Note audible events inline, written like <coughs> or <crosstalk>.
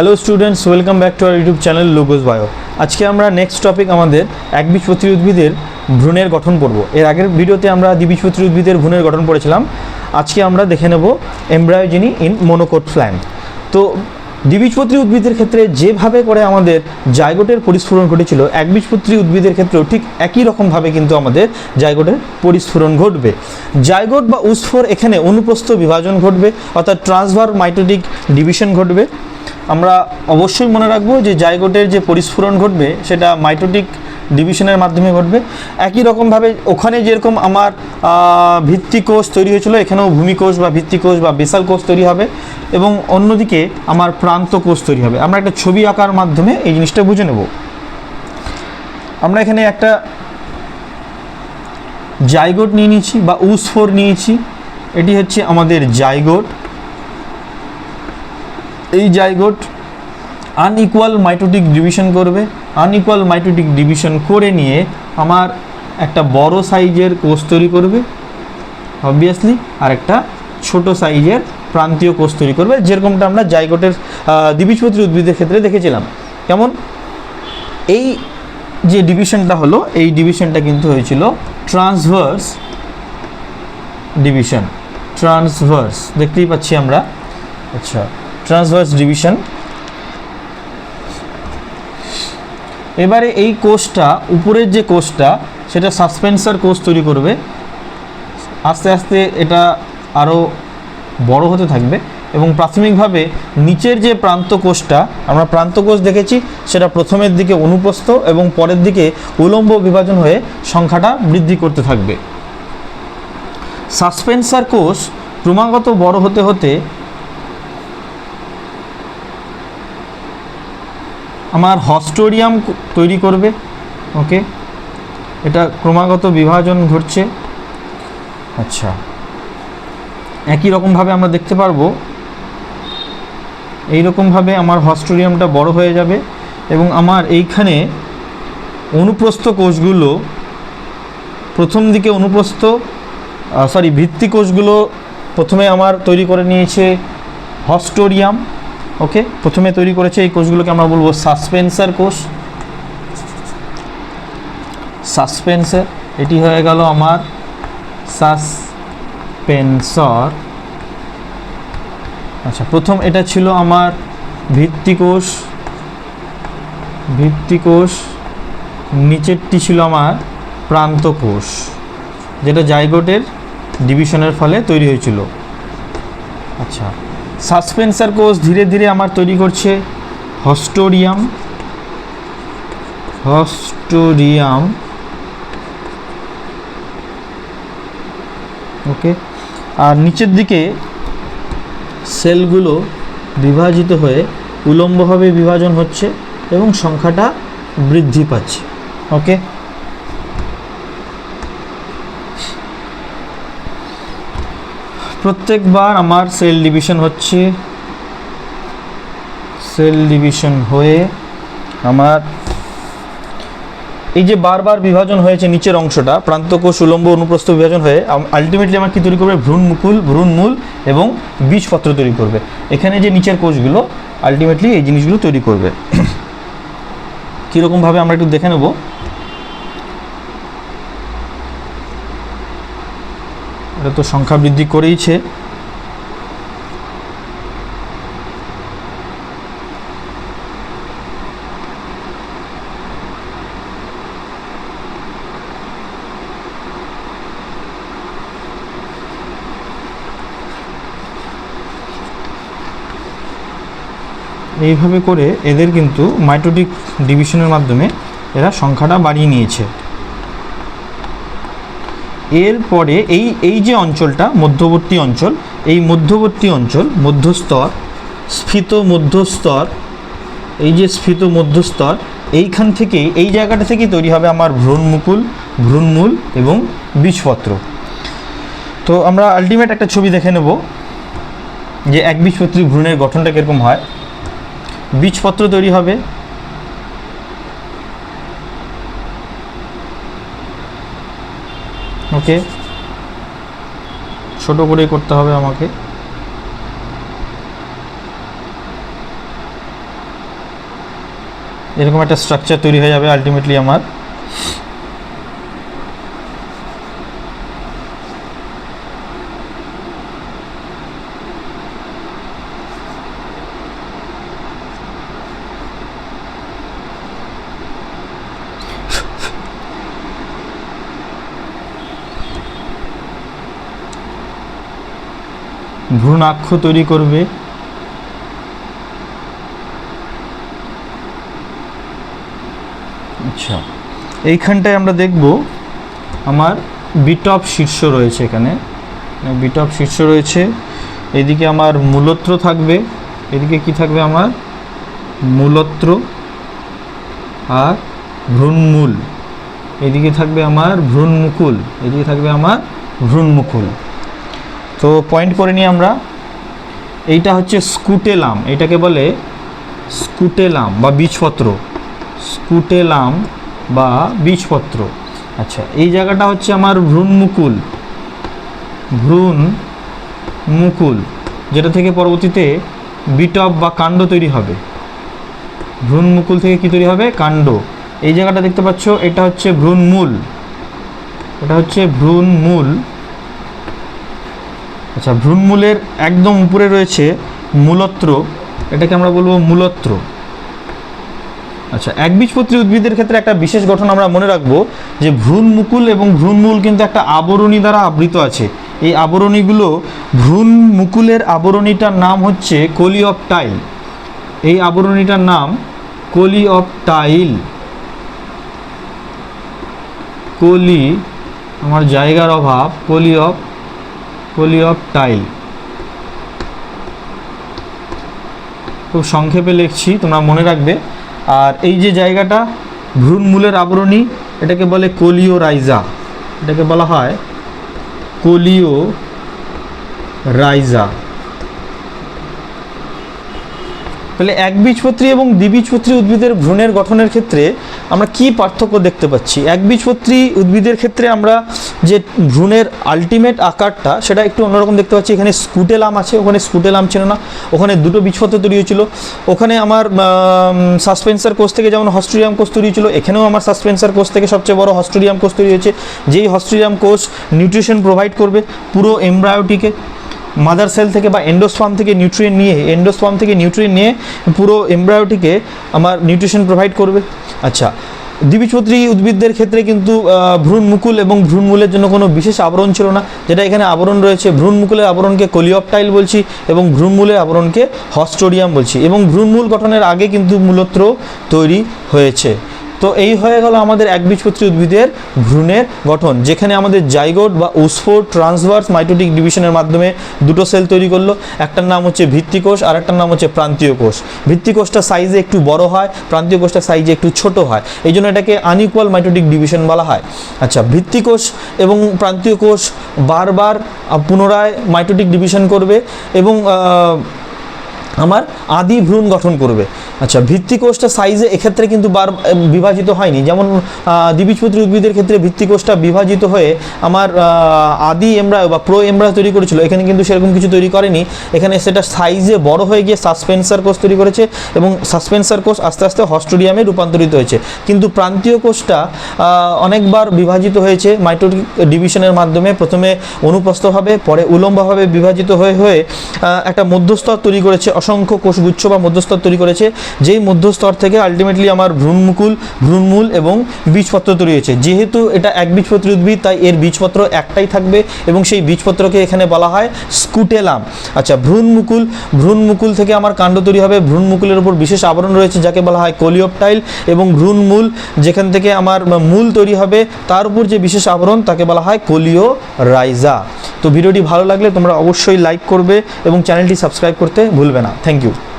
Hello students welcome back to our YouTube channel Logos Bio আজকে আমরা next topic আমাদের একবীজপত্রী উদ্ভিদের ভ্রূণের গঠন পড়ব। এর আগের ভিডিওতে আমরা দ্বিবীজপত্রী উদ্ভিদের ভ্রূণের গঠন পড়েছিলাম। আজকে আমরা দেখে নেব এমব্রায়োজেনি ইন মোনোকোট প্ল্যান্ট তো দ্বিবীজপত্রী উদ্ভিদের ক্ষেত্রে যেভাবে করে আমাদের জায়গোটের পরিস্ফুরণ ঘটেছিল একবীজপত্রী উদ্ভিদের ক্ষেত্রেও ঠিক একই রকমভাবে কিন্তু আমাদের জায়গোটের পরিস্ফুরণ ঘটবে। জায়গোট বা উস্ফোর এখানে অনুপ্রস্থ বিভাজন ঘটবে, অর্থাৎ ট্রান্সভার মাইটোটিক ডিভিশন ঘটবে। আমরা অবশ্যই মনে রাখব যে জায়গোটের যে পরিস্ফুরণ ঘটবে, সেটা মাইটোটিক ডিভিশনের মাধ্যমে ঘটবে। একই রকমভাবে ওখানে যেরকম আমার ভিত্তিকোষ তৈরি হয়েছিল, এখানেও ভূমিকোষ বা ভিত্তিকোষ বা বেসাল কোষ তৈরি হবে এবং অন্যদিকে আমার প্রান্ত কোষ তৈরি হবে। আমরা একটা ছবি আঁকার মাধ্যমে এই জিনিসটা বুঝে নেব। আমরা এখানে একটা জাইগোট নিয়ে নিয়েছি বা উসফোর নিয়েছি। এটি হচ্ছে আমাদের জাইগোট। এই জাইগোট আনইকুয়াল মাইটোটিক ডিভিশন করবে আনইকুয়াল মাইটোটিক ডিভিশন করে নিয়ে আমার একটা বড় সাইজের কোষ তৈরি করবে অবভিয়াসলি আর একটা ছোট সাইজের প্রান্তীয় কোষ তৈরি করবে, যেরকমটা আমরা জাইগোটের দ্বিবীজপত্রী উদ্ভিদের ক্ষেত্রে দেখেছিলাম। কেমন? এই যে ডিভিশনটা হলো, এই ডিভিশনটা কিন্তু হয়েছিল ট্রান্সভার্স ডিভিশন ট্রান্সভার্স দেখতেই পাচ্ছি আমরা। আচ্ছা ট্রান্সভার্স ডিভিশন। এবারে এই কোষটা, উপরের যে কোষটা, সেটা সাসপেন্সার কোষ তৈরি করবে। আস্তে আস্তে এটা আরও বড় হতে থাকবে এবং প্রাথমিকভাবে নিচের যে প্রান্ত কোষটা, আমরা প্রান্ত কোষ দেখেছি, সেটা প্রথমের দিকে অনুপ্রস্থ এবং পরের দিকে উলম্ব বিভাজন হয়ে সংখ্যাটা বৃদ্ধি করতে থাকবে। সাসপেন্সার কোষ ক্রমাগত বড় হতে হতে আমার হস্টোরিয়াম তৈরি করবে ওকে? এটা ক্রমাগত বিভাজন ঘটছে। আচ্ছা। একই রকমভাবে আমরা দেখতে পারব এই রকমভাবে আমার হস্টোরিয়ামটা বড় হয়ে যাবে এবং আমার এইখানে অনুপ্রস্থ কোষগুলো প্রথম দিকে অনুপ্রস্থ সরি ভিত্তি কোষগুলো প্রথমে আমার তৈরি করে নিয়েছে হস্টোরিয়াম। ওকে প্রথমে তৈরি করেছে এই কোষগুলোকে আমরা বলব সাসপেন্সার কোষ। সাসপেন্সার, এটি হয়ে গেল আমার সাসপেন্সর। আচ্ছা প্রথম এটা ছিল আমার ভিত্তিকোষ ভিত্তিকোষ নিচেরটি ছিল আমার প্রান্তকোষ যেটা জাইগোটের ডিভিশনের ফলে তৈরি হয়েছিল। আচ্ছা। সাসপেন্সার কোষ ধীরে ধীরে আমার তৈরি করছে। হস্টোরিয়াম। হস্টোরিয়াম। ওকে। আর নিচের দিকে সেলগুলো বিভাজিত হয়ে উলম্বভাবে বিভাজন হচ্ছে এবং সংখ্যাটা বৃদ্ধি পাচ্ছে। ওকে। প্রত্যেকবার আমার সেল ডিভিশন হচ্ছে, সেল ডিভিশন হয়ে আমার এই যে বারবার বিভাজন হয়েছে নিচের অংশটা, প্রান্তকোষ উলম্ব অনুপ্রস্থ বিভাজন হয়ে আলটিমেটলি আমার কি তৈরি করবে? ভ্রূণ মুকুল, ভ্রূণ মূল এবং বীজপত্র তৈরি করবে। এখানে যে নিচের কোষগুলো আলটিমেটলি এই জিনিসগুলো তৈরি করবে। <coughs> কীরকমভাবে আমরা একটু দেখে নেব। এটা তো সংখ্যা বৃদ্ধি করেইছে। এইভাবে করে এদের কিন্তু মাইটোটিক ডিভিশনের মাধ্যমে এরা সংখ্যাটা বাড়িয়ে নিয়েছে। এরপরে এই এই যে অঞ্চলটা, মধ্যবর্তী অঞ্চল, এই মধ্যবর্তী অঞ্চল, মধ্যস্তর, স্ফীত মধ্যস্তর, এই যে স্ফীত মধ্যস্তর, এইখান থেকে, এই জায়গাটা থেকে তৈরি হবে আমার ভ্রূণমুকুল ভ্রূণমূল এবং বীজপত্র। তো আমরা আলটিমেট একটা ছবি দেখে নেব যে একবীজপত্রী ভ্রূণের গঠনটা কীরকম হয়। বীজপত্র তৈরি হবে ওকে। ছোট করেই করতে হবে আমাকে। এরকম একটা স্ট্রাকচার তৈরি হয়ে যাবে আলটিমেটলি আমার। ভ্রূণাক্ষ তৈরি করবে। আচ্ছা এইখানটায় আমরা দেখব আমার বিটপ শীর্ষ রয়েছে এখানে। বিটপ শীর্ষ রয়েছে। এদিকে আমার মূলত্র থাকবে। এদিকে কি থাকবে আমার? মূলত্র আর ভ্রূণমূল। এদিকে থাকবে আমার ভ্রূণমুকুল। এদিকে থাকবে আমার ভ্রূণমুকুল। তো পয়েন্ট করে নিই আমরা। এইটা হচ্ছে স্কুটেলাম। এটাকে বলে স্কুটেলাম বা বীজপত্র। স্কুটেলাম বা বীজপত্র। আচ্ছা এই জায়গাটা হচ্ছে আমার ভ্রূণমুকুল। ভ্রূণ মুকুল যেটা থেকে পরবর্তীতে বিটপ বা কাণ্ড তৈরি হবে। ভ্রূণমুকুল থেকে কি তৈরি হবে? কাণ্ড। এই জায়গাটা দেখতে পাচ্ছ, এটা হচ্ছে ভ্রূণমূল। এটা হচ্ছে ভ্রূণমূল। আচ্ছা ভ্রূণমূলের একদম উপরে রয়েছে মূলত্র। এটাকে আমরা বলব মূলত্র। আচ্ছা একবীজপত্রী উদ্ভিদের ক্ষেত্রে একটা বিশেষ গঠন আমরা মনে রাখব যে ভ্রূণমুকুল এবং ভ্রূণমূল কিন্তু একটা আবরণী দ্বারা আবৃত আছে। এই আবরণীগুলো ভ্রূণমুকুলের আবরণীটার নাম হচ্ছে কলি অফ টাইল এই আবরণীটার নাম কলি অফ টাইল কলি, আমার জায়গার অভাব কোলিঅপ টাইল। খুব সংক্ষেপে লিখছি, তোমরা মনে রাখবে। আর এই যে জায়গাটা ভ্রূণমূলের আবরণী, এটাকে বলে কোলিও রাইজা এটাকে বলা হয় কোলিও রাইজা তাহলে একবীজপত্রী এবং দ্বিবীজপত্রী উদ্ভিদের ভ্রূণের গঠনের ক্ষেত্রে আমরা কি পার্থক্য দেখতে পাচ্ছি? একবীজপত্রী উদ্ভিদের ক্ষেত্রে আমরা যে ভ্রূণের আলটিমেট আকারটা, সেটা একটু অন্যরকম দেখতে পাচ্ছি। এখানে স্কুটেলাম আছে, ওখানে স্কুটেলাম ছিল না, ওখানে দুটো বীজপত্র তৈরি হয়েছিল। ওখানে আমার সাসপেন্সার কোষ থেকে যেমন হস্ট্রিয়াম কোষ তৈরি হয়েছিল, এখানেও আমার সাসপেন্সার কোষ থেকে সবচেয়ে বড় হস্ট্রিয়াম কোষ তৈরি হয়েছে। যেই হস্ট্রিয়াম কোষ নিউট্রিশন প্রোভাইড করবে, পুরো এমব্রায়োটিকে মাদার সেল থেকে বা এন্ডোস্পাম থেকে নিউট্রিয়েন্ট নিয়ে এন্ডোস্পাম থেকে নিউট্রিয়েন্ট নিয়ে পুরো এমব্রায়োটিকে আমার নিউট্রিশন প্রোভাইড করবে। আচ্ছা দ্বিবীজপত্রী উদ্ভিদদের ক্ষেত্রে কিন্তু আহ, ভ্রূণমুকুল এবং ভ্রূণমূলের জন্য কোনো বিশেষ আবরণ ছিল না। যেটা এখানে আবরণ রয়েছে ভ্রূণমুকুলের আবরণকে কোলিঅপটাইল বলছি এবং ভ্রূণমূলের আবরণকে হস্টোডিয়াম বলছি এবং ভ্রূণমূল গঠনের আগে কিন্তু মূলত্র তৈরি হয়েছে। তো এই হয়ে গেল আমাদের একবীজপত্রী উদ্ভিদের ভ্রূণের গঠন, যেখানে আমাদের জাইগোট বা উসফোর ট্রান্সভার্স মাইটোটিক ডিভিশনের মাধ্যমে দুটো সেল তৈরি করল। একটার নাম হচ্ছে ভিত্তিকোষ আর একটার নাম হচ্ছে প্রান্তীয় কোষ। ভিত্তিকোষটা সাইজে একটু বড় হয়, প্রান্তীয় কোষটা সাইজে একটু ছোট হয়। এই জন্য এটাকে আনইকুয়াল মাইটোটিক ডিভিশন বলা হয়। আচ্ছা ভিত্তিকোষ এবং প্রান্তীয় কোষ বারবার পুনরায় মাইটোটিক ডিভিশন করবে এবং আমার আদি ভ্রূণ গঠন করবে। আচ্ছা ভিত্তিকোষটা সাইজে এক্ষেত্রে কিন্তু বার বিভাজিত হয়নি। যেমন দ্বিবীজপত্রী উদ্ভিদের ক্ষেত্রে ভিত্তিকোষটা বিভাজিত হয়ে আমার আদি এমব্রায় বা প্রো এমব্রায় তৈরি করেছিল। এখানে কিন্তু সেরকম কিছু তৈরি করেনি। এখানে সেটা সাইজে বড় হয়ে গিয়ে সাসপেন্সার কোষ তৈরি করেছে এবং সাসপেন্সার কোষ আস্তে আস্তে হস্টোডিয়ামে রূপান্তরিত হয়েছে। কিন্তু প্রান্তীয় কোষটা অনেকবার বিভাজিত হয়েছে। মাইটোটিক ডিভিশনের মাধ্যমে প্রথমে অনুপ্রস্থভাবে, পরে উলম্বভাবে বিভাজিত হয়ে হয়ে একটা মধ্যস্তর তৈরি করেছে অসংখ্য কোষগুচ্ছ বা মধ্যস্তর তৈরি করেছে, যেই মধ্যস্তর থেকে আলটিমেটলি আমার ভ্রূণমুকুল, ভ্রূণমূল এবং বীজপত্র তৈরি হয়েছে। যেহেতু এটা এক বীজপত্রী উদ্ভিদ, তাই এর বীজপত্র একটাই থাকবে এবং সেই বীজপত্রকে এখানে বলা হয় স্কুটেলাম। আচ্ছা ভ্রূণমুকুল ভ্রূণমুকুল থেকে আমার কাণ্ড তৈরি হবে। ভ্রূণমুকুলের উপর বিশেষ আবরণ রয়েছে, যাকে বলা হয় কোলিওপটাইল এবং ভ্রূণমূল, যেখান থেকে আমার মূল তৈরি হবে, তার উপর যে বিশেষ আবরণ, তাকে বলা হয় কোলিও রাইজা তো ভিডিওটি ভালো লাগলে তোমরা অবশ্যই লাইক করবে এবং চ্যানেলটি সাবস্ক্রাইব করতে ভুলবে না। thank you.